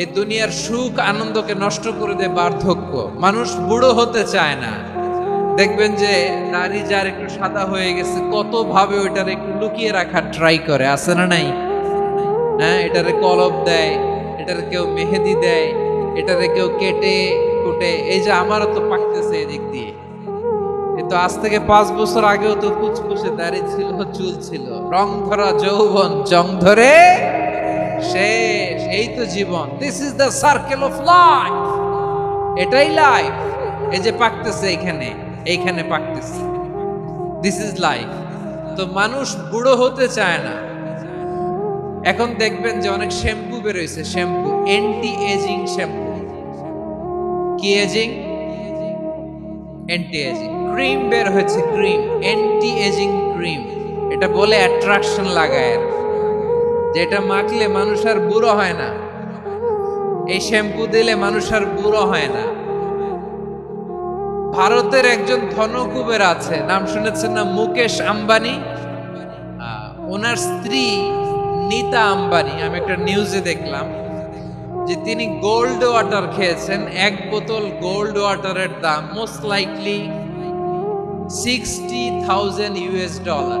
এই দুনিয়ার সুখ আনন্দকে নষ্ট করে দেয় বার্ধক্য। মানুষ বুড়ো হতে চায় না। দেখবেন যে নারী যার একটু সাদা হয়ে গেছে কত ভাবে ওইটার একটু লুকিয়ে রাখার ট্রাই করে, আছে না নাই? হ্যাঁ এটারে কলব দেয়, এটারে কেউ মেহেদি দেয়, এটারে কেউ কেটে কুটে। এই যে আমারও তো পাকতেছে এদিক দিয়ে। কিন্তু আজ থেকে পাঁচ বছর আগেও তো কুচকুচে দাঁড়িয়ে ছিল, চুল ছিল। রং ধরা যৌবন, জং ধরে শেষ, এই তো জীবন। This is the circle of life এটাই লাইফ এই যে পাকতেছে এইখানে এইখানে পাকতেছে। দিস ইজ লাইফ তো মানুষ বুড়ো হতে চায় না। এখন দেখবেন যে অনেক শ্যাম্পু বেরোইছে, শ্যাম্পু অ্যান্টি এজিং শ্যাম্পু। কি এজিং অ্যান্টি এজিং ক্রিম বের হয়েছে ক্রিম অ্যান্টি এজিং ক্রিম এটা বলে অ্যাট্রাকশন লাগায় আর। যেটা মাখলে মানুষ আর বুড়ো হয় না। এই শ্যাম্পু দিলে মানুষ আর বুড়ো হয় না। ভারতের একজন ধনকুবের আছে, নাম শুনেছেন না? মুকেশ আম্বানি। ওনার স্ত্রী নিতা আম্বানি। আমি একটা নিউজে দেখলাম যে তিনি গোল্ড ওয়াটার খেয়েছেন, এক বোতল গোল্ড ওয়াটারের দাম most likely sixty thousand US dollar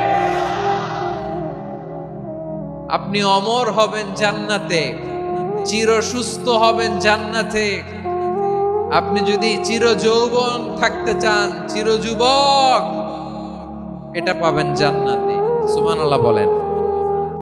আপনি অমর হবেন জান্নাতে চির সুস্থ হবেন জান্নাতে। আপনি যদি চির যৌবন থাকতে চান চির যুবক এটা পাবেন জান্নাতে। সুবহানাল্লাহ বলেন।